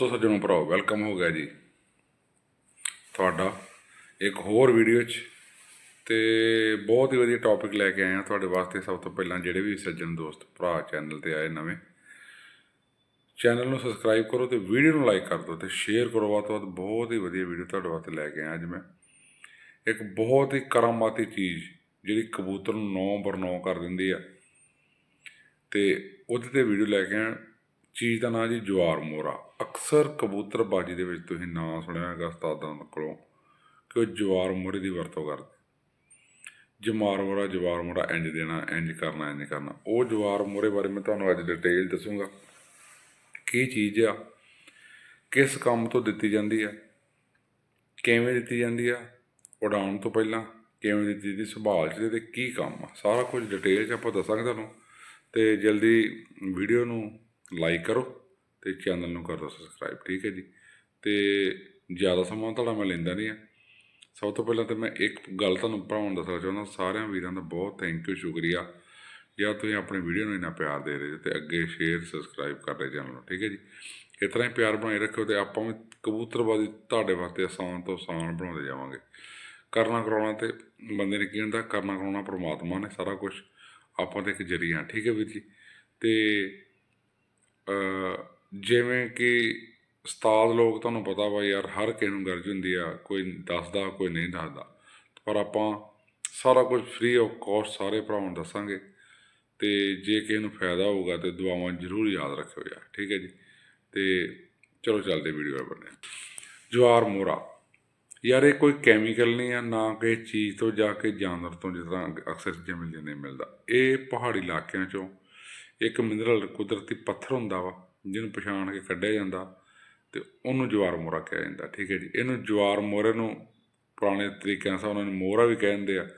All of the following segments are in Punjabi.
ਸੋ ਸੱਜਣੋ ਭਰਾਓ ਵੈਲਕਮ ਹੋ ਗਿਆ ਜੀ। ਤੁਹਾਡਾ ਇੱਕ ਹੋਰ ਵੀਡੀਓ 'ਚ ਤੇ ਬਹੁਤ ਹੀ ਵਧੀਆ ਟੌਪਿਕ ਲੈ ਕੇ ਆਏ ਹਾਂ ਤੁਹਾਡੇ ਵਾਸਤੇ ਸਭ ਤੋਂ ਪਹਿਲਾਂ ਜਿਹੜੇ ਵੀ ਸੱਜਣ ਦੋਸਤ, ਭਰਾ ਚੈਨਲ ਤੇ ਆਏ ਨਵੇਂ। ਚੈਨਲ ਨੂੰ ਸਬਸਕ੍ਰਾਈਬ ਕਰੋ ਤੇ ਵੀਡੀਓ ਨੂੰ ਲਾਈਕ ਕਰ ਦਿਓ ਤੇ ਸ਼ੇਅਰ ਕਰੋ। ਵੱਧ ਤੋਂ ਵੱਧ ਬਹੁਤ ਹੀ ਵਧੀਆ ਵੀਡੀਓ ਤੁਹਾਡੇ ਵਾਸਤੇ ਲੈ ਕੇ ਆਇਆ ਅੱਜ ਮੈਂ। ਇੱਕ ਬਹੁਤ ਹੀ ਕਰਾਮਾਤੀ ਚੀਜ਼ ਜਿਹੜੀ ਕਬੂਤਰ ਨੂੰ ਨੌ ਬਰਨੌ ਕਰ ਦਿੰਦੀ ਆ। ਤੇ ਉਹਦੇ ਤੇ ਵੀਡੀਓ ਲੈ ਕੇ ਆਇਆ। ਚੀਜ਼ ਦਾ ਨਾਂ ਜੀ ਜਵਾਰ ਮੋਰਾ ਅਕਸਰ ਕਬੂਤਰਬਾਜੀ ਦੇ ਵਿੱਚ ਤੁਸੀਂ ਨਾਂ ਸੁਣਿਆ ਹੈਗਾ ਉਸਤਾਦਾਂ ਕੋਲੋਂ ਕਿ ਉਹ ਜਵਾਰ ਮੋਰੇ ਦੀ ਵਰਤੋਂ ਕਰਦੇ। ਜਮਾਰ ਮੋਰਾ ਜਵਾਰ ਮੋਰਾ ਇੰਜ ਦੇਣਾ ਇੰਜ ਕਰਨਾ ਇੰਜ ਕਰਨਾ, ਉਹ ਜਵਾਰ ਮੋਰੇ ਬਾਰੇ ਮੈਂ ਤੁਹਾਨੂੰ ਅੱਜ ਡਿਟੇਲ ਦੱਸੂਗਾ ਕੀ ਚੀਜ਼ ਆ, ਕਿਸ ਕੰਮ ਤੋਂ ਦਿੱਤੀ ਜਾਂਦੀ ਆ, ਕਿਵੇਂ ਦਿੱਤੀ ਜਾਂਦੀ ਆ, ਉਡਾਉਣ ਤੋਂ ਪਹਿਲਾਂ ਕਿਵੇਂ ਦਿੱਤੀ ਜਾਂਦੀ, ਸੰਭਾਲ ਚ ਤੇ ਕੀ ਕੰਮ ਆ, ਸਾਰਾ ਕੁਝ ਡਿਟੇਲ ਚ ਆਪਾਂ ਦੱਸਾਂਗੇ ਤੁਹਾਨੂੰ ਤੇ ਜਲਦੀ ਵੀਡੀਓ ਨੂੰ ਲਾਈਕ ਕਰੋ ਤੇ ਚੈਨਲ ਨੂੰ ਕਰ ਦਿਓ ਸਬਸਕ੍ਰਾਈਬ ਠੀਕ ਹੈ ਜੀ। ਤੇ ਜ਼ਿਆਦਾ ਸਮਾਂ ਤੁਹਾਡਾ ਮੈਂ ਲੈਂਦਾ ਨਹੀਂ ਆ। ਸਭ ਤੋਂ ਪਹਿਲਾਂ ਤਾਂ ਮੈਂ ਇੱਕ ਗੱਲ ਤੁਹਾਨੂੰ ਭਰਾਉਣ ਦੱਸਣਾ ਚਾਹੁੰਦਾ, ਸਾਰਿਆਂ ਵੀਰਾਂ ਦਾ ਬਹੁਤ ਥੈਂਕ ਯੂ ਸ਼ੁਕਰੀਆ। ਜਾਂ ਤੁਸੀਂ ਆਪਣੀ ਵੀਡੀਓ ਨੂੰ ਇੰਨਾ ਪਿਆਰ ਦੇ ਰਹੇ ਹੋ ਤੇ ਅੱਗੇ ਸ਼ੇਅਰ ਸਬਸਕ੍ਰਾਈਬ ਕਰ ਰਹੇ ਚੈਨਲ ਨੂੰ, ਠੀਕ ਹੈ ਜੀ। ਇਸ ਤਰ੍ਹਾਂ ਹੀ ਪਿਆਰ ਬਣਾਈ ਰੱਖਿਓ ਤੇ ਆਪਾਂ ਵੀ ਕਬੂਤਰਬਾਜ਼ੀ ਤੁਹਾਡੇ ਵਾਸਤੇ ਆਸਾਨ ਤੋਂ ਆਸਾਨ ਬਣਾਉਂਦੇ ਜਾਵਾਂਗੇ। ਕਰਨਾ ਕਰਾਉਣਾ ਤੇ ਬੰਦੇ ਨੇ ਕੀ ਹੁੰਦਾ, ਕਰਨਾ ਕਰਾਉਣਾ ਪ੍ਰਮਾਤਮਾ ਨੇ ਸਾਰਾ ਕੁਝ ਆਪਾਂ ਤੇ ਇੱਕ ਜਰੀਆ, ਠੀਕ ਹੈ ਵੀਰ ਜੀ। ਤੇ ਜਿਵੇਂ ਕਿ ਉਸਤਾਦ ਲੋਕ ਤੁਹਾਨੂੰ ਪਤਾ ਵਾ ਯਾਰ, ਹਰ ਕਿਸੇ ਨੂੰ ਗਰਜ ਹੁੰਦੀ ਆ, ਕੋਈ ਦੱਸਦਾ, ਕੋਈ ਨਹੀਂ ਦੱਸਦਾ। ਪਰ ਆਪਾਂ ਸਾਰਾ ਕੁਝ ਫ੍ਰੀ ਆਫ ਕਾਸਟ ਸਾਰੇ ਭਰਾਵਾਂ ਨੂੰ ਦੱਸਾਂਗੇ ਤੇ ਜੇ ਕਿਸੇ ਨੂੰ ਫਾਇਦਾ ਹੋਊਗਾ ਤੇ ਦੁਆਵਾਂ ਜ਼ਰੂਰ ਯਾਦ ਰੱਖਿਓ ਯਾਰ, ਠੀਕ ਹੈ ਜੀ? ਤੇ ਚਲੋ ਚੱਲਦੇ ਵੀਡੀਓ ਵੱਲ ਬੰਦੇ ਜਵਾਰ ਮੋਰਾ ਯਾਰ ਇਹ ਕੋਈ ਕੈਮੀਕਲ ਨਹੀਂ ਆ, ਨਾ ਕਿਸੇ ਚੀਜ਼ ਤੋਂ ਜਾ ਕੇ ਜਾਨਵਰ ਤੋਂ ਜਿਸ ਤਰ੍ਹਾਂ ਅਕਸਰ ਜਿਵੇਂ ਮਿਲਦੀਆਂ ਨਹੀਂ ਮਿਲਦਾ, ਇਹ ਪਹਾੜੀ ਇਲਾਕਿਆਂ ਚੋਂ ਇੱਕ ਮਿਨਰਲ ਕੁਦਰਤੀ ਪੱਥਰ ਹੁੰਦਾ ਵਾ, ਜਿਹਨੂੰ ਪਛਾਣ ਕੇ ਕੱਢਿਆ ਜਾਂਦਾ ਤੇ ਉਹਨੂੰ ਜਵਾਰ ਮੋਰਾ ਕਿਹਾ ਜਾਂਦਾ, ਠੀਕ ਹੈ ਜੀ। ਇਹਨੂੰ ਜਵਾਰ ਮੋਰੇ ਨੂੰ ਪੁਰਾਣੇ ਤਰੀਕਿਆਂ ਨਾਲ ਉਹਨਾਂ ਨੂੰ ਮੋਰਾ ਵੀ ਕਹਿੰਦੇ ਆ,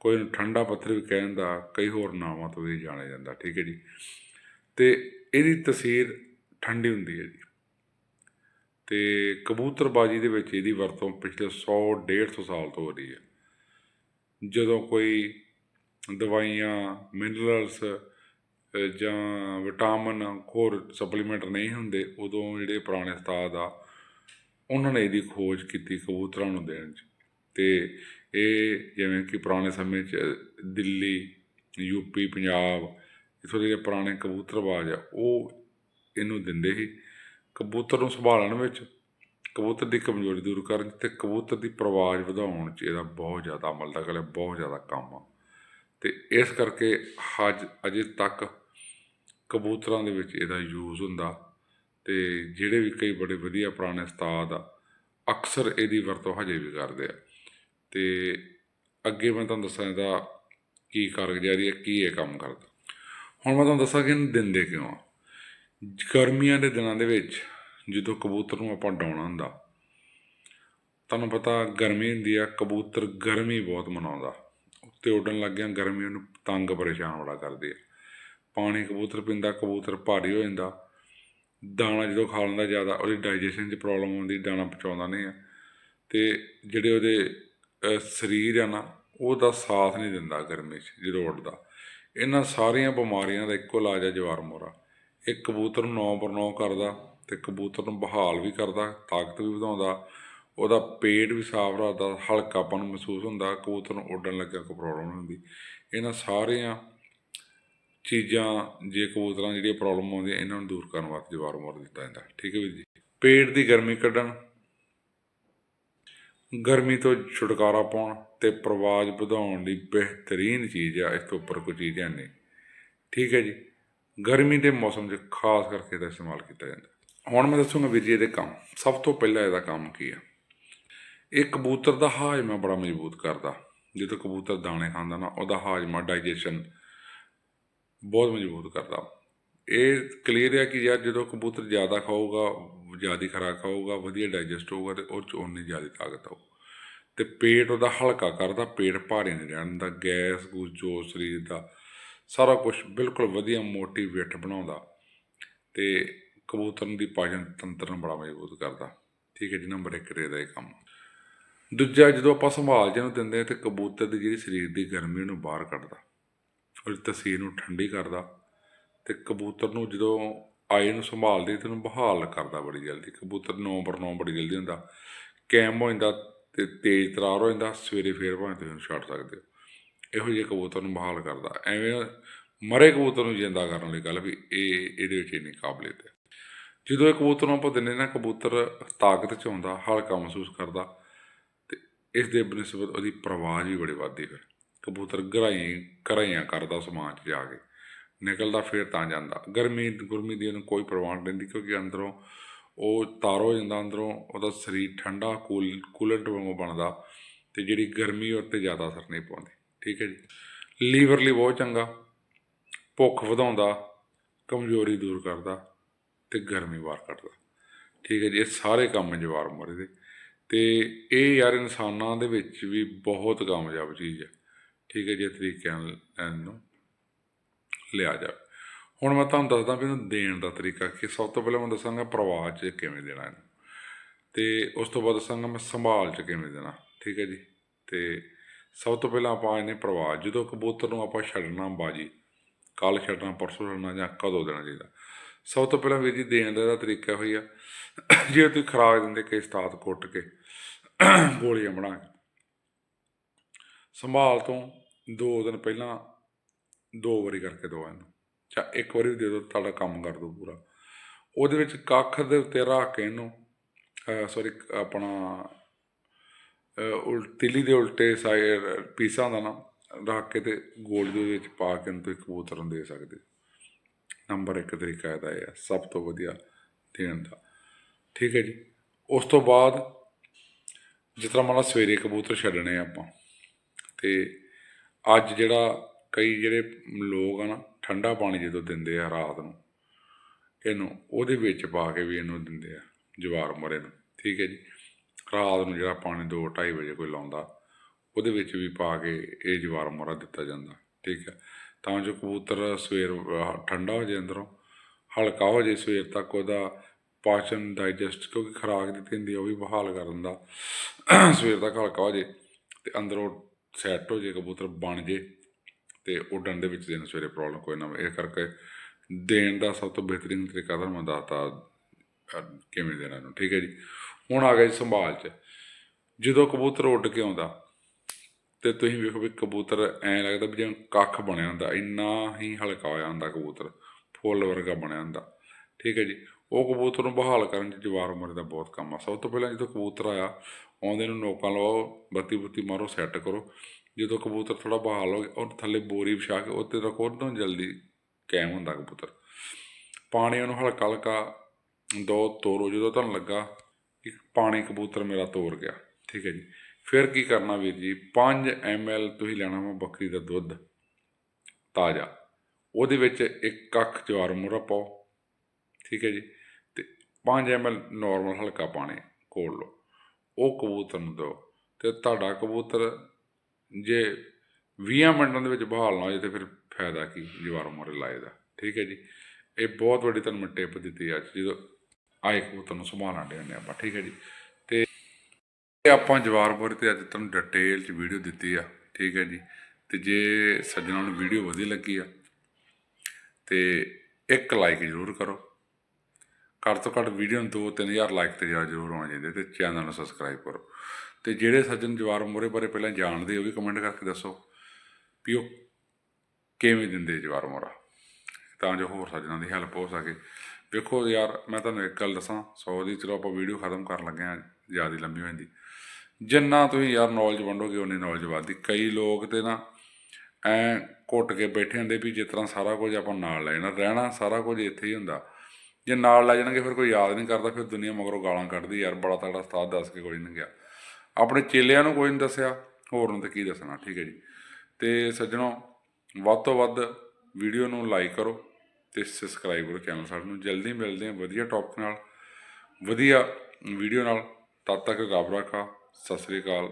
ਕੋਈ ਨੂੰ ਠੰਡਾ ਪੱਥਰ ਵੀ ਕਹਿੰਦਾ ਕਈ ਹੋਰ ਨਾਵਾਂ ਤੋਂ ਵੀ ਜਾਣਿਆ ਜਾਂਦਾ, ਠੀਕ ਹੈ ਜੀ। ਤੇ ਇਹਦੀ ਤਸੀਰ ਠੰਡੀ ਹੁੰਦੀ ਹੈ ਜੀ। ਤੇ ਕਬੂਤਰਬਾਜੀ ਦੇ ਵਿੱਚ ਇਹਦੀ ਵਰਤੋਂ ਪਿਛਲੇ 100 150 ਸਾਲ ਤੋਂ ਹੋ ਰਹੀ ਹੈ। ਜਦੋਂ ਕੋਈ ਦਵਾਈਆਂ ਮਿਨਰਲਸ ਜਾਂ ਵਿਟਾਮਿਨ ਹੋਰ ਸਪਲੀਮੈਂਟ ਨਹੀਂ ਹੁੰਦੇ, ਉਦੋਂ ਜਿਹੜੇ ਪੁਰਾਣੇ ਉਸਤਾਦ ਆ, ਉਹਨਾਂ ਨੇ ਇਹਦੀ ਖੋਜ ਕੀਤੀ ਕਬੂਤਰਾਂ ਨੂੰ ਦੇਣ 'ਚ। ਤੇ ਇਹ ਜਿਵੇਂ ਕਿ ਪੁਰਾਣੇ ਸਮੇਂ 'ਚ ਦਿੱਲੀ ਯੂਪੀ ਪੰਜਾਬ, ਇੱਥੋਂ ਦੇ ਪੁਰਾਣੇ ਕਬੂਤਰਬਾਜ਼ ਆ, ਉਹ ਇਹਨੂੰ ਦਿੰਦੇ ਸੀ। ਕਬੂਤਰ ਨੂੰ ਸੰਭਾਲਣ ਵਿੱਚ ਕਬੂਤਰ ਦੀ ਕਮਜ਼ੋਰੀ ਦੂਰ ਕਰਨ 'ਚ ਤੇ ਕਬੂਤਰ ਦੀ ਪ੍ਰਵਾਜ਼ ਵਧਾਉਣ 'ਚ ਇਹਦਾ ਬਹੁਤ ਜ਼ਿਆਦਾ ਅਮਲ ਦਾ ਕਲੇ ਬਹੁਤ ਜ਼ਿਆਦਾ ਕੰਮ ਆ। ਤੇ ਇਸ ਕਰਕੇ ਅੱਜ, ਅਜੇ ਤੱਕ ਕਬੂਤਰਾਂ ਦੇ ਵਿੱਚ ਇਹਦਾ ਯੂਜ਼ ਹੁੰਦਾ ਤੇ ਜਿਹੜੇ ਵੀ ਕਈ ਬੜੇ ਵਧੀਆ ਪੁਰਾਣੇ ਉਸਤਾਦ ਆ, ਅਕਸਰ ਇਹਦੀ ਵਰਤੋਂ ਹਜੇ ਵੀ ਕਰਦੇ ਆ। ਤੇ ਅੱਗੇ ਮੈਂ ਤੁਹਾਨੂੰ ਦੱਸਾਂ ਇਹਦਾ ਕੀ ਕਾਰਗੁਜ਼ਾਰੀ ਹੈ ਕੀ ਇਹ ਕੰਮ ਕਰਦਾ। ਹੁਣ ਮੈਂ ਤੁਹਾਨੂੰ ਦੱਸਾਂ ਕਿ ਇਹਨੂੰ ਦਿੰਦੇ ਕਿਉਂ ਆ। ਗਰਮੀਆਂ ਦੇ ਦਿਨਾਂ ਦੇ ਵਿੱਚ ਜਦੋਂ ਕਬੂਤਰ ਨੂੰ ਆਪਾਂ ਡਾਉਣਾ ਹੁੰਦਾ, ਤੁਹਾਨੂੰ ਪਤਾ ਗਰਮੀ ਹੁੰਦੀ ਆ, ਕਬੂਤਰ ਗਰਮੀ ਬਹੁਤ ਮਨਾਉਂਦਾ। ਉੱਤੇ ਉੱਡਣ ਲੱਗ ਗਿਆ ਗਰਮੀ ਉਹਨੂੰ ਤੰਗ ਪਰੇਸ਼ਾਨ ਬੜਾ ਕਰਦੀ ਆ। ਪਾਣੀ ਕਬੂਤਰ ਪੀਂਦਾ, ਕਬੂਤਰ ਭਾਰੀ ਹੋ ਜਾਂਦਾ। ਦਾਣਾ ਜਦੋਂ ਖਾ ਲੈਂਦਾ, ਜ਼ਿਆਦਾ ਉਹਦੀ ਡਾਈਜੈਸ਼ਨ 'ਚ ਪ੍ਰੋਬਲਮ ਆਉਂਦੀ, ਦਾਣਾ ਪਚਾਉਂਦਾ ਨਹੀਂ ਆ। ਤੇ ਜਿਹੜੇ ਉਹਦੇ ਸਰੀਰ ਆ ਨਾ, ਉਹਦਾ ਸਾਥ ਨਹੀਂ ਦਿੰਦਾ ਗਰਮੀ 'ਚ, ਜਦੋਂ ਉੱਡਦਾ। ਇਹਨਾਂ ਸਾਰੀਆਂ ਬਿਮਾਰੀਆਂ ਦਾ ਇੱਕੋ ਇਲਾਜ ਹੈ ਜਵਾਰ ਮੋਰਾ ਇਹ ਕਬੂਤਰ ਨੂੰ ਨੌ ਪਰ ਨੌ ਕਰਦਾ ਤੇ ਕਬੂਤਰ ਨੂੰ ਬਹਾਲ ਵੀ ਕਰਦਾ, ਤਾਕਤ ਵੀ ਵਧਾਉਂਦਾ। ਉਹਦਾ ਪੇਟ ਵੀ ਸਾਫ਼ ਰੱਖਦਾ, ਹਲਕਾਪਨ ਮਹਿਸੂਸ ਹੁੰਦਾ, ਕਬੂਤਰ ਨੂੰ ਉੱਡਣ ਲੱਗਿਆ ਕੋਈ ਪ੍ਰੋਬਲਮ ਨਹੀਂ ਹੁੰਦੀ। ਇਹਨਾਂ ਸਾਰੀਆਂ ਚੀਜ਼ਾਂ, ਜੇ ਕਬੂਤਰਾਂ ਜਿਹੜੀਆਂ ਪ੍ਰੋਬਲਮ ਆਉਂਦੀਆਂ, ਇਹਨਾਂ ਨੂੰ ਦੂਰ ਕਰਨ ਵਾਸਤੇ ਜਵਾਰ ਮੋਰ ਦਿੱਤਾ ਜਾਂਦਾ। ਠੀਕ ਹੈ ਵੀਰ ਜੀ? ਪੇਟ ਦੀ ਗਰਮੀ ਕੱਢਣ, ਗਰਮੀ ਤੋਂ ਛੁਟਕਾਰਾ ਪਾਉਣ ਤੇ ਪ੍ਰਵਾਜ ਵਧਾਉਣ ਲਈ ਬਿਹਤਰੀਨ ਚੀਜ਼ ਆ, ਇਸ ਤੋਂ ਉੱਪਰ ਕੋਈ ਚੀਜ਼ ਨਹੀਂ। ਠੀਕ ਹੈ ਜੀ? ਗਰਮੀ ਦੇ ਮੌਸਮ 'ਚ ਖਾਸ ਕਰਕੇ ਇਹਦਾ ਇਸਤੇਮਾਲ ਕੀਤਾ ਜਾਂਦਾ। ਹੁਣ ਮੈਂ ਦੱਸੂਗਾ ਵੀਰ ਜੀ ਇਹਦੇ ਕੰਮ। ਸਭ ਤੋਂ ਪਹਿਲਾਂ ਇਹਦਾ ਕੰਮ ਕੀ ਆ? ਇਹ ਕਬੂਤਰ ਦਾ ਹਾਜ਼ਮਾ ਬੜਾ ਮਜ਼ਬੂਤ ਕਰਦਾ। ਜਦੋਂ ਕਬੂਤਰ ਦਾਣੇ ਖਾਂਦਾ ਨਾ, ਉਹਦਾ ਹਾਜ਼ਮਾ ਡਾਈਜੈਸ਼ਨ ਬਹੁਤ ਮਜ਼ਬੂਤ ਕਰਦਾ। ਇਹ ਕਲੀਅਰ ਹੈ ਕਿ ਯਾਰ ਜਦੋਂ ਕਬੂਤਰ ਜ਼ਿਆਦਾ ਖਾਊਗਾ, ਜ਼ਿਆਦਾ ਖੁਰਾਕ ਖਾਊਗਾ, ਵਧੀਆ ਡਾਈਜੈਸਟ ਹੋਊਗਾ ਤੇ ਉਹ 'ਚ ਉਨੀ ਜ਼ਿਆਦਾ ਤਾਕਤ ਆਊ। ਤੇ ਪੇਟ ਉਹਦਾ ਹਲਕਾ ਕਰਦਾ, ਪੇਟ ਭਾਰੇ ਨਹੀਂ ਰਹਿਣ ਦਾ ਗੈਸ ਗੂਸ ਜੋ ਸਰੀਰ ਦਾ ਸਾਰਾ ਕੁਝ ਬਿਲਕੁਲ ਵਧੀਆ ਮੋਟੀਵੇਟ ਬਣਾਉਂਦਾ ਤੇ ਕਬੂਤਰ ਦੀ ਪਾਚਨ ਤੰਤਰ ਨੂੰ ਬੜਾ ਮਜ਼ਬੂਤ ਕਰਦਾ। ਠੀਕ ਹੈ ਜੀ, ਨੰਬਰ 1 ਰੇ ਦਾ ਇਹ ਕੰਮ। ਦੂਜਾ ਜਦੋਂ ਆਪਾਂ ਸੰਭਾਲ ਜਿਹਨੂੰ ਦਿੰਦੇ ਹਾਂ ਤੇ ਕਬੂਤਰ ਦੀ ਜਿਹੜੀ ਸਰੀਰ ਦੀ ਗਰਮੀ ਨੂੰ ਬਾਹਰ ਕੱਢਦਾ। ਉਹਦੀ ਤਸੀਰ ਨੂੰ ਠੰਡੀ ਕਰਦਾ ਤੇ ਕਬੂਤਰ ਨੂੰ ਜਦੋਂ ਆਏ ਨੂੰ ਸੰਭਾਲਦੇ ਉਹਨੂੰ ਬਹਾਲ ਕਰਦਾ ਬੜੀ ਜਲਦੀ। ਕਬੂਤਰ 9 ਪਰ 9 ਬੜੀ ਜਲਦੀ ਹੁੰਦਾ। ਕੈਮ ਹੋ ਜਾਂਦਾ ਤੇ ਤੇਜ਼ ਤਰਾਰ ਹੋ ਜਾਂਦਾ, ਸਵੇਰੇ ਫੇਰ ਭਾਵੇਂ ਤੁਸੀਂ ਉਹਨੂੰ ਛੱਡ ਸਕਦੇ ਹੋ। ਇਹੋ ਜਿਹੇ ਕਬੂਤਰ ਨੂੰ ਬਹਾਲ ਕਰਦਾ। ਐਵੇਂ ਮਰੇ ਕਬੂਤਰ ਨੂੰ ਜਿੰਦਾ ਕਰਨ ਵਾਲੀ ਗੱਲ ਵੀ ਇਹ, ਇਹਦੇ ਵਿੱਚ ਇੰਨੀ ਕਾਬਲੀਅਤ ਹੈ। ਜਦੋਂ ਇਹ ਕਬੂਤਰ ਨੂੰ ਆਪਾਂ ਦਿੰਦੇ ਨਾ, ਕਬੂਤਰ ਤਾਕਤ ਚ ਆਉਂਦਾ ਹਲਕਾ ਮਹਿਸੂਸ ਕਰਦਾ ਤੇ ਇਸ ਦੇ ਬਨਸਬਤ ਉਹਦੀ ਪ੍ਰਵਾਜ ਵੀ ਬੜੀ ਵੱਧਦੀ ਫਿਰ। ਕਬੂਤਰ ਗਰਾਈ, ਕਰਾਈਆਂ ਕਰਦਾ ਸਮਾਨ 'ਚ ਜਾ ਕੇ। ਨਿਕਲਦਾ ਫਿਰ ਤਾਂ ਜਾਂਦਾ। ਗਰਮੀ, ਗੁਰਮੀ ਦੀ ਉਹਨੂੰ ਕੋਈ ਪ੍ਰਵਾਹ ਨਹੀਂ ਰਹਿੰਦੀ ਕਿਉਂਕਿ ਅੰਦਰੋਂ ਉਹ ਤਾਰ ਹੋ ਜਾਂਦਾ ਅੰਦਰੋਂ, ਉਹਦਾ ਸਰੀਰ ਠੰਡਾ, ਕੂਲ, ਕੂਲੈਂਟ ਵਾਂਗੂ ਬਣਦਾ ਤੇ ਜਿਹੜੀ ਗਰਮੀ ਉਹ 'ਤੇ ਜ਼ਿਆਦਾ ਅਸਰ ਨਹੀਂ ਪਾਉਂਦੀ। ਠੀਕ ਹੈ ਜੀ। ਲੀਵਰ ਲਈ ਬਹੁਤ ਚੰਗਾ। ਭੁੱਖ ਵਧਾਉਂਦਾ, ਕਮਜ਼ੋਰੀ ਦੂਰ ਕਰਦਾ ਤੇ ਗਰਮੀ ਬਾਹਰ ਕੱਢਦਾ। ਠੀਕ ਹੈ ਜੀ, ਇਹ ਸਾਰੇ ਕੰਮ ਜਵਾਰ ਮੋਰੇ ਦੇ। ਤੇ ਇਹ ਯਾਰ ਇਨਸਾਨਾਂ ਦੇ ਵਿੱਚ ਵੀ ਬਹੁਤ ਕਾਮਯਾਬ ਚੀਜ਼ ਹੈ। ਠੀਕ ਹੈ ਜੀ, ਇਹ ਤਰੀਕਿਆਂ ਨਾਲ ਇਹਨੂੰ ਲਿਆ ਜਾਵੇ। ਹੁਣ ਮੈਂ ਤੁਹਾਨੂੰ ਦੱਸਦਾ ਵੀ ਇਹਨੂੰ ਦੇਣ ਦਾ ਤਰੀਕਾ ਕਿ, ਸਭ ਤੋਂ ਪਹਿਲਾਂ ਮੈਂ ਦੱਸਾਂਗਾ ਪ੍ਰਵਾਹ 'ਚ ਕਿਵੇਂ ਦੇਣਾ ਇਹਨੂੰ। ਤੇ ਉਸ ਤੋਂ ਬਾਅਦ ਦੱਸਾਂਗਾ ਮੈਂ ਸੰਭਾਲ 'ਚ ਕਿਵੇਂ ਦੇਣਾ, ਠੀਕ ਹੈ ਜੀ। ਤੇ ਸਭ ਤੋਂ ਪਹਿਲਾਂ ਆਪਾਂ ਇਹਨੇ ਪ੍ਰਵਾਹ ਜਦੋਂ ਕਬੂਤਰ ਨੂੰ ਆਪਾਂ ਛੱਡਣਾ ਬਾਜੀ ਕੱਲ ਛੱਡਣਾ, ਪਰਸੋਂ ਛੱਡਣਾ ਜਾਂ ਕਦੋਂ ਦੇਣਾ ਚਾਹੀਦਾ। ਸਭ ਤੋਂ ਪਹਿਲਾਂ ਵੀਰ ਜੀ ਦੇਣ ਦਾ ਤਰੀਕਾ ਹੋਈ ਆ, ਜੇ ਤੁਸੀਂ ਖਰਾਕ ਦਿੰਦੇ ਕਿ ਸਤਾਤ ਕੁੱਟ ਕੇ, ਗੋਲੀਆਂ ਬਣਾ ਕੇ। ਸੰਭਾਲ ਤੋਂ ਦੋ ਦਿਨ ਪਹਿਲਾਂ ਦੋ ਵਾਰੀ ਕਰਕੇ ਦਿਓ ਇਹਨੂੰ। ਜਾਂ ਇੱਕ ਵਾਰੀ ਵੀ ਦੇ ਦਿਓ ਤੁਹਾਡਾ ਕੰਮ ਕਰ ਦਿਓ ਪੂਰਾ। ਉਹਦੇ ਵਿੱਚ ਕੱਖ ਦੇ ਉੱਤੇ ਰੱਖ ਕੇ ਇਹਨੂੰ ਸੌਰੀ ਆਪਣਾ ਅਹ, ਉਲ ਦੇ ਉਲਟੇ ਸਾਈਡ ਪੀਸਾਂ ਦਾ ਨਾ ਰੱਖ ਕੇ ਤੇ ਗੋਲੀ ਦੇ ਵਿੱਚ ਪਾ ਕੇ ਇਹਨੂੰ ਤੁਸੀਂ ਕਬੂਤਰ ਨੂੰ ਦੇ ਸਕਦੇ ਹੋ। ਨੰਬਰ ਇੱਕ ਤਰੀਕਾ ਇਹਦਾ ਇਹ ਹੈ ਸਭ ਤੋਂ ਵਧੀਆ ਦੇਣ ਦਾ। ਠੀਕ ਹੈ ਜੀ। ਉਸ ਤੋਂ ਬਾਅਦ ਜਿਸ ਤਰ੍ਹਾਂ ਮੰਨ ਲਓ ਸਵੇਰੇ ਕਬੂਤਰ ਛੱਡਣੇ ਆਪਾਂ ਤੇ ਅੱਜ ਜਿਹੜਾ ਕਈ ਜਿਹੜੇ ਲੋਕ ਆ ਨਾ, ਠੰਡਾ ਪਾਣੀ ਜਦੋਂ ਦਿੰਦੇ ਆ ਰਾਤ ਨੂੰ, ਇਹਨੂੰ ਉਹਦੇ ਵਿੱਚ ਪਾ ਕੇ ਵੀ ਇਹਨੂੰ ਦਿੰਦੇ ਆ ਜਵਾਰ ਮਰੇ ਨੂੰ, ਠੀਕ ਹੈ ਜੀ। ਰਾਤ ਨੂੰ ਜਿਹੜਾ ਪਾਣੀ 2:30 ਵਜੇ ਕੋਈ ਲਾਉਂਦਾ, ਉਹਦੇ ਵਿੱਚ ਵੀ ਪਾ ਕੇ ਇਹ ਜਵਾਰ ਮਰਾ ਦਿੱਤਾ ਜਾਂਦਾ, ਠੀਕ ਹੈ। ਤਾਂ ਜੋ ਕਬੂਤਰ ਸਵੇਰ ਠੰਡਾ ਹੋ ਜਾਏ ਅੰਦਰੋਂ, ਹਲਕਾ ਹੋ ਜਾਏ ਸਵੇਰ ਤੱਕ ਉਹਦਾ ਪਾਚਨ ਡਾਈਜੈਸਟ ਕਿਉਂਕਿ ਖੁਰਾਕ ਦਿੱਤੀ ਹੁੰਦੀ ਆ, ਉਹ ਵੀ ਬਹਾਲ ਕਰਨ ਦਾ ਸਵੇਰ ਤੱਕ ਹਲਕਾ ਹੋ ਜਾਏ ਤੇ ਅੰਦਰੋਂ ਸੈੱਟ ਹੋ ਜਾਏ, ਕਬੂਤਰ ਬਣ ਜੇ ਤੇ ਉੱਡਣ ਦੇ ਵਿੱਚ ਦਿਨ ਸਵੇਰੇ ਪ੍ਰੋਬਲਮ ਕੋਈ ਨਾ ਇਹ ਕਰਕੇ ਦੇਣ ਦਾ ਸਭ ਤੋਂ ਬਿਹਤਰੀਨ ਤਰੀਕਾ ਤਾਂ ਮੈਂ ਦੱਸਤਾ ਕਿਵੇਂ ਦੇਣਾ ਇਹਨੂੰ, ਠੀਕ ਹੈ ਜੀ? ਹੁਣ ਆ ਗਏ ਜੀ ਸੰਭਾਲ ਚ। ਜਦੋਂ ਕਬੂਤਰ ਉੱਡ ਕੇ ਆਉਂਦਾ ਤੇ ਤੁਸੀਂ ਵੇਖੋ ਵੀ ਕਬੂਤਰ ਐਂ ਲੱਗਦਾ ਵੀ ਜਿਵੇਂ ਕੱਖ ਬਣਿਆ ਹੁੰਦਾ, ਇੰਨਾ ਹੀ ਹਲਕਾ ਹੋਇਆ ਹੁੰਦਾ ਕਬੂਤਰ, ਫੁੱਲ ਵਰਗਾ ਬਣਿਆ ਹੁੰਦਾ, ਠੀਕ ਹੈ ਜੀ? ਉਹ ਕਬੂਤਰ ਨੂੰ ਬਹਾਲ ਕਰਨ 'ਚ ਜਵਾਰ ਉਮਰ ਦਾ ਬਹੁਤ ਕੰਮ ਆ। ਸਭ ਤੋਂ ਪਹਿਲਾਂ ਜਦੋਂ ਕਬੂਤਰ ਆਇਆ ਆਉਂਦੇ ਨੂੰ ਨੋਕਾਂ ਲਵਾਓ ਬੱਤੀ ਬੁੱਤੀ ਮਾਰੋ ਸੈੱਟ ਕਰੋ। ਜਦੋਂ ਕਬੂਤਰ ਥੋੜਾ ਬਹਾਲ ਹੋ ਗਿਆ, ਉਹ ਥੱਲੇ ਬੋਰੀ ਵਿਛਾ ਕੇ ਉੱਤੇ ਰੱਖੋ ਉਦੋਂ ਜਲਦੀ ਕਾਇਮ ਹੁੰਦਾ ਕਬੂਤਰ। ਪਾਣੀ ਉਹਨੂੰ ਹਲਕਾ ਹਲਕਾ ਦੋ ਤੋਰੋ, ਜਦੋਂ ਤੁਹਾਨੂੰ ਲੱਗਾ ਇੱਕ ਪਾਣੀ ਕਬੂਤਰ ਮੇਰਾ ਤੋਰ ਗਿਆ, ਠੀਕ ਹੈ ਜੀ। ਫਿਰ ਕੀ ਕਰਨਾ ਵੀਰ ਜੀ 5 ml ਤੁਸੀਂ ਲੈਣਾ ਵਾ ਬੱਕਰੀ ਦਾ ਦੁੱਧ, ਤਾਜ਼ਾ। ਉਹਦੇ ਵਿੱਚ ਇੱਕ ਕੱਖ ਜਵਾਰ ਮੁਰਾ ਪਾਓ, ਠੀਕ ਹੈ ਜੀ। ਤੇ 5 ml ਨਾਰਮਲ ਹਲਕਾ ਪਾਣੀ ਕੋਲ ਲਓ। ਉਹ ਕਬੂਤਰ ਨੂੰ ਦਿਓ। ਤੇ ਤੁਹਾਡਾ ਕਬੂਤਰ ਜੇ 20 ਮਿੰਟਾਂ ਦੇ ਵਿੱਚ ਬਹਾਲ ਨਾ ਹੋ ਜਾਏ ਤੇ ਫਿਰ ਫਾਇਦਾ ਕੀ ਜਵਾਰ ਮੁਰੇ ਲਾਏ ਦਾ। ਠੀਕ ਹੈ ਜੀ? ਇਹ ਬਹੁਤ ਵੱਡੀ ਤੁਹਾਨੂੰ ਮੈਂ ਟਿਪ ਦਿੱਤੀ ਅੱਜ, ਜਦੋਂ ਆਏ ਕਬੂਤਰ ਨੂੰ ਸੰਭਾਲਣ ਦੇ ਆਪਾਂ। ਠੀਕ ਹੈ ਜੀ? ਤੇ ਆਪਾਂ ਜਵਾਰ ਮੋਰੇ ਤੇ ਅੱਜ ਤੁਹਾਨੂੰ ਡਿਟੇਲ ਚ ਵੀਡੀਓ ਦਿੱਤੀ ਆ। ਠੀਕ ਹੈ ਜੀ? ਤੇ ਜੇ ਸੱਜਣਾ ਨੂੰ ਵੀਡੀਓ ਵਧੀਆ ਲੱਗੀ ਆ, ਤੇ ਇੱਕ ਲਾਈਕ ਜ਼ਰੂਰ ਕਰੋ। ਘੱਟ ਤੋਂ ਘੱਟ ਵੀਡੀਓ ਨੂੰ 2-3000 ਲਾਈਕ ਤੇ ਜਾ ਜ਼ਰੂਰ ਹੋਣਾ ਚਾਹੀਦਾ ਤੇ ਚੈਨਲ ਨੂੰ ਸਬਸਕ੍ਰਾਈਬ ਕਰੋ। ਤੇ ਜਿਹੜੇ ਸੱਜਣ ਜਵਾਰ ਮੋਰੇ ਬਾਰੇ ਪਹਿਲਾਂ ਜਾਣਦੇ ਉਹ ਵੀ ਕਮੈਂਟ ਕਰਕੇ ਦੱਸੋ ਵੀ ਉਹ ਕਿਵੇਂ ਦਿੰਦੇ ਜਵਾਰ ਮੋਰਾ। ਤਾਂ ਜੋ ਹੋਰ ਸੱਜਣਾਂ ਦੀ ਹੈਲਪ ਹੋ ਸਕੇ। ਵੇਖੋ ਯਾਰ, ਮੈਂ ਤੁਹਾਨੂੰ ਇੱਕ ਗੱਲ ਦੱਸਾਂ 100 ਦੀ ਚਲੋ ਆਪਾਂ ਵੀਡੀਓ ਖਤਮ ਕਰਨ ਲੱਗੇ ਆ ਜ਼ਿਆਦਾ ਲੰਬੀ ਹੋ ਜਾਂਦੀ ਜਿੰਨਾ ਤੁਸੀਂ ਯਾਰ ਨੌਲੇਜ ਵੰਡੋਗੇ ਉਨੀ ਨੌਲੇਜ ਵੱਧਦੀ। ਕਈ ਲੋਕ ਤੇ ਨਾ ਐ ਘੁੱਟ ਕੇ ਬੈਠੇ ਹੁੰਦੇ ਵੀ ਜਿਸ ਤਰ੍ਹਾਂ ਸਾਰਾ ਕੁਝ ਆਪਾਂ ਨਾਲ ਲੈ ਜਾਣਾ, ਰਹਿਣਾ ਸਾਰਾ ਕੁਝ ਇੱਥੇ ਹੀ ਹੁੰਦਾ। ਜੇ ਨਾਲ ਲੈ ਜਾਣਗੇ ਫਿਰ ਕੋਈ ਯਾਦ ਨਹੀਂ ਕਰਦਾ, ਫਿਰ ਦੁਨੀਆ ਮਗਰੋਂ ਗਾਲਾਂ ਕੱਢਦੀ ਯਾਰ, ਬੜਾ ਤਗੜਾ ਉਸਤਾਦ ਦੱਸ ਕੇ ਕੋਈ ਨਹੀਂ ਗਿਆ। ਆਪਣੇ ਚੇਲਿਆਂ ਨੂੰ ਕੋਈ ਨਹੀਂ ਦੱਸਿਆ, ਹੋਰ ਨੂੰ ਤੇ ਕੀ ਦੱਸਣਾ, ਠੀਕ ਹੈ ਜੀ। ਤੇ ਸੱਜਣੋ, ਵੱਧ ਤੋਂ ਵੱਧ ਵੀਡੀਓ ਨੂੰ ਲਾਈਕ ਕਰੋ ਤੇ ਸਬਸਕ੍ਰਾਈਬ ਕਰੋ ਚੈਨਲ ਸਾਡੇ ਨੂੰ। ਜਲਦੀ ਮਿਲਦੇ ਹਾਂ ਵਧੀਆ ਟੌਪਿਕ ਨਾਲ, ਵਧੀਆ ਵੀਡੀਓ ਨਾਲ। ਤਦ ਤੱਕ ਰੱਬ ਰਾਖਾ। ਸਤਿ ਸ੍ਰੀ ਅਕਾਲ।